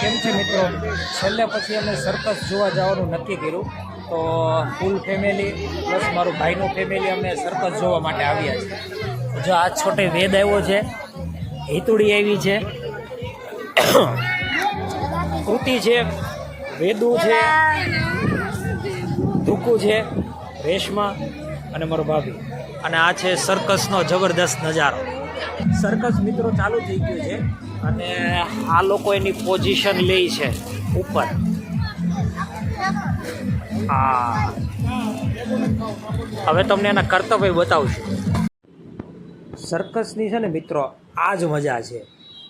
કેમ છે મિત્રો? છેલ્લે પછી અમે સર્કસ જોવા જવાનું નક્કી કર્યું. તો ફૂલ ફેમિલી પ્લસ મારું ભાઈનું ફેમિલી અમે સર્કસ જોવા માટે આવ્યા છે જો આ છોટે વેદ આવ્યો છે, હિતુડી આવી છે. કૃતિ છે, વેદુ છે, ધુકુ છે, રેશમા અને મારો ભાભી. અને આ છે સર્કસનો જબરદસ્ત નજારો. સર્કસ મિત્રો ચાલુ થઈ ગયું છે. અને આ લોકો એની પોઝિશન લે છે, ઉપર. હા. હવે તમને એના કર્તવ્ય બતાવશું. સર્કસની છે ને મિત્રો આ જ મજા છે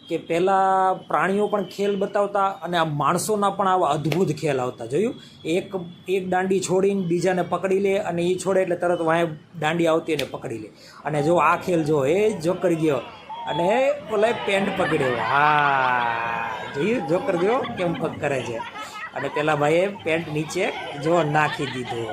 કે પહેલાં પ્રાણીઓ પણ ખેલ બતાવતા અને આ માણસોના પણ આવા અદ્ભુત ખેલ આવતા. જોયું? એક એક દાંડી છોડીને બીજાને પકડી લે અને એ છોડે એટલે તરત વાંય દાંડી આવતી અને પકડી લે. અને જો આ ખેલ જો એ જો કરી ગયો અને ઓલે પેન્ટ પકડ્યો. હા, જોયું? જોકર ગયો કેમ પગ કરે છે. અને પેલા ભાઈએ પેન્ટ નીચે જો નાખી દીધો.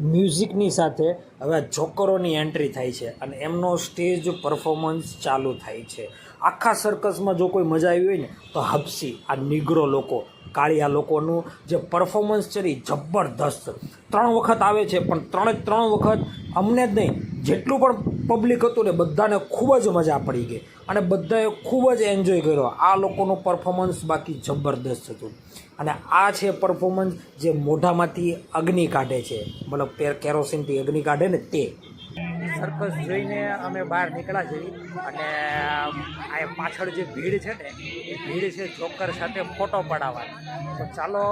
મ્યુઝિકની સાથે હવે જોકરોની એન્ટ્રી થાય છે અને એમનો સ્ટેજ પરફોર્મન્સ ચાલુ થાય છે. આખા સર્કસમાં જો કોઈ મજા આવી હોય ને, તો હપસી આ નિગ્રો લોકો, કાળિયા લોકોનું જે પરફોર્મન્સ છે એ જબરદસ્ત. ત્રણ વખત આવે છે, પણ ત્રણે ત્રણ વખત અમને જ નહીં, જેટલું પણ પબ્લિક હતું ને બધાને ખૂબ જ મજા પડી ગઈ. અને બધાએ ખૂબ જ એન્જોય કર્યો. આ લોકોનું પરફોર્મન્સ બાકી જબરદસ્ત હતું. અને આ છે પરફોર્મન્સ જે મોઢામાંથી અગ્નિ કાઢે છે. મતલબ પેર કેરોસીનથી અગ્નિ કાઢે ને તે. સર્કસ જોઈને અમે બહાર નીકળ્યા છીએ. અને આ પાછળ જે ભીડ છે ને એ ભીડ છે જોકર સાથે ફોટો પડાવવા. તો ચાલો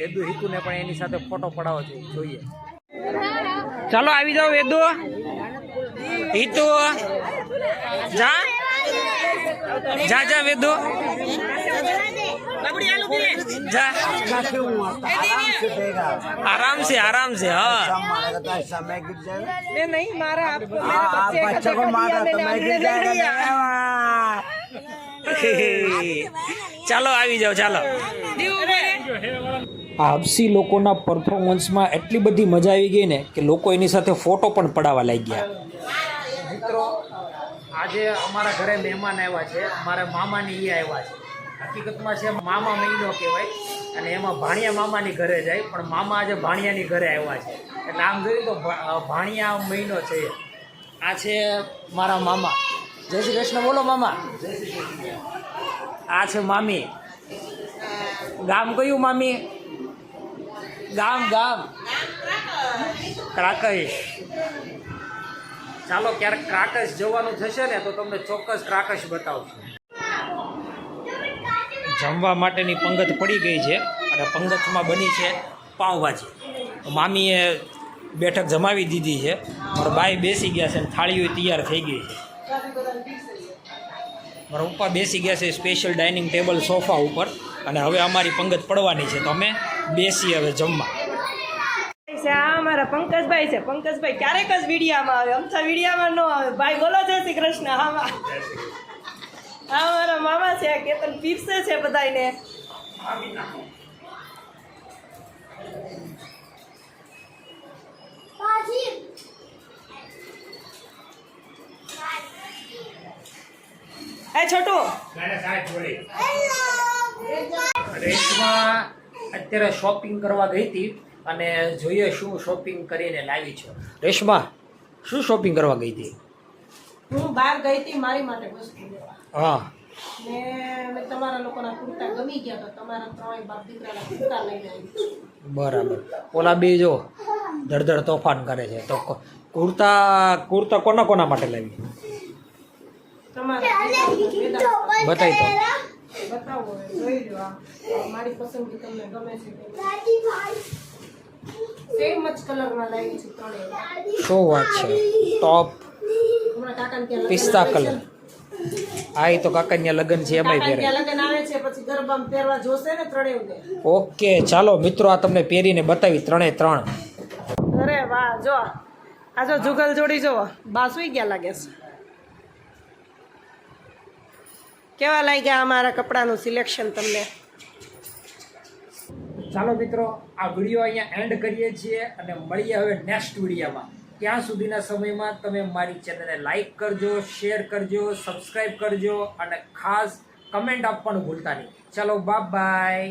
વેદુ હિતુને પણ એની સાથે ફોટો પડાવવા છે જોઈએ. ચાલો આવી જાઓ વેદુ. હિતુ જા જા જા વેદુ જા આરામ से आराम से हाँ मैं नहीं मारा आपको मेरे आप बच्चे का बच्चे को जख्म मारा दिया, तो मैंने मैं अंदर गिर ले जाएगा लिया। ચાલો આવી જાઓ ચાલો આ હબસી લોકોના પરફોર્મન્સમાં એટલી બધી મજા આવી ગઈ ને કે લોકો એની સાથે ફોટો પણ પડાવવા લાગ્યા. મિત્રો, આજે અમારા ઘરે મહેમાન આવ્યા છે. અમારા મામાની ઈ આવ્યા છે. હકીકતમાં છે, મામા મહિનો કહેવાય અને એમાં ભાણિયા મામાની ઘરે જાય, પણ મામા આજે ભાણિયાની ઘરે આવ્યા છે. એટલે આમ જોઈએ તો ભાણિયા મહિનો છે. આ છે મારા મામા. જય શ્રી કૃષ્ણ, બોલો મામા. આ છે મામી. ગામ કયું મામી? ગામ ગામ. ક્રાકશ ચાલો ક્યારેક ક્રાકશ જવાનું થશે ને તો તમને ચોક્કસ ક્રાકશ બતાવશું. જમવા માટેની પંગત પડી ગઈ છે અને પંગતમાં બની છે પાઉંભાજી. મામીએ બેઠક જમાવી દીધી છે. મારા બાઈ બેસી ગયા છે અને થાળીઓ તૈયાર થઈ ગઈ છે. મારા પપ્પા બેસી ગયા છે સ્પેશિયલ ડાઇનિંગ ટેબલ સોફા ઉપર અને હવે અમારી પંગત પડવાની છે. તો અમે બેસી હવે જમવા. આ અમારા પંકજભાઈ છે. પંકજભાઈ ક્યારેક જ વિડીયામાં આવે. અમથા વિડીયામાં ન આવે. ભાઈ બોલો જય શ્રી કૃષ્ણ. હા હા. મારા મામા છે કેતન પીરસે છે બધાને એ છોટુ. અત્યારે શોપિંગ કરવા ગઈ હતી અને જોઈએ શું શોપિંગ કરીને લાવી છે. રેશમા શું શોપિંગ કરવા ગઈ હતી? હું બહાર ગઈ હતી મારી માટે વસ્તુ લેવા. હા. ને મેં તમારા લોકોના કુર્તા ગમી ગયા તો તમારા ત્રણેય બાપ દીકરાના કુર્તા લઈ આવી બરાબર. ઓલા બે જો ધડધડ તોફાન કરે છે. તો કુર્તા કુર્તા કોના કોના માટે લાવી? તમારા બતાવી તો બતાવો જોઈ લો આ. આ મારી પસંદગી તમને ગમે છે સેમ જ કલરમાં લાવી છે ત્રણેય. શું વાત છે? ટોપ કાકાને પિસ્તા કલર. હા એ તો કાકાન્યા લગ્ન છે એમાંય પહેરે આવે છે પછી ગરબામાં પહેરવા જોશે ને ત્રણેયને? ઓકે ચાલો મિત્રો આ તમને પહેરીને બતાવી ત્રણે ત્રણ. અરે વાહ જો આ. જો જુગલ જોડી જો બા સુઈ ગયા લાગે છે. કેવા લાગ્યા અમારા કપડાનું સિલેક્શન તમને? ચાલો મિત્રો, આ વીડિયો અહીંયા એન્ડ કરીએ છીએ અને મળીએ હવે નેક્સ્ટ વિડીયોમાં ત્યાં સુધીના સમયમાં તમે મારી ચેનલને લાઇક કરજો શેર કરજો સબસ્ક્રાઈબ કરજો અને ખાસ કમેન્ટ આપવાનું ભૂલતા નહીં. ચાલો બાય બાય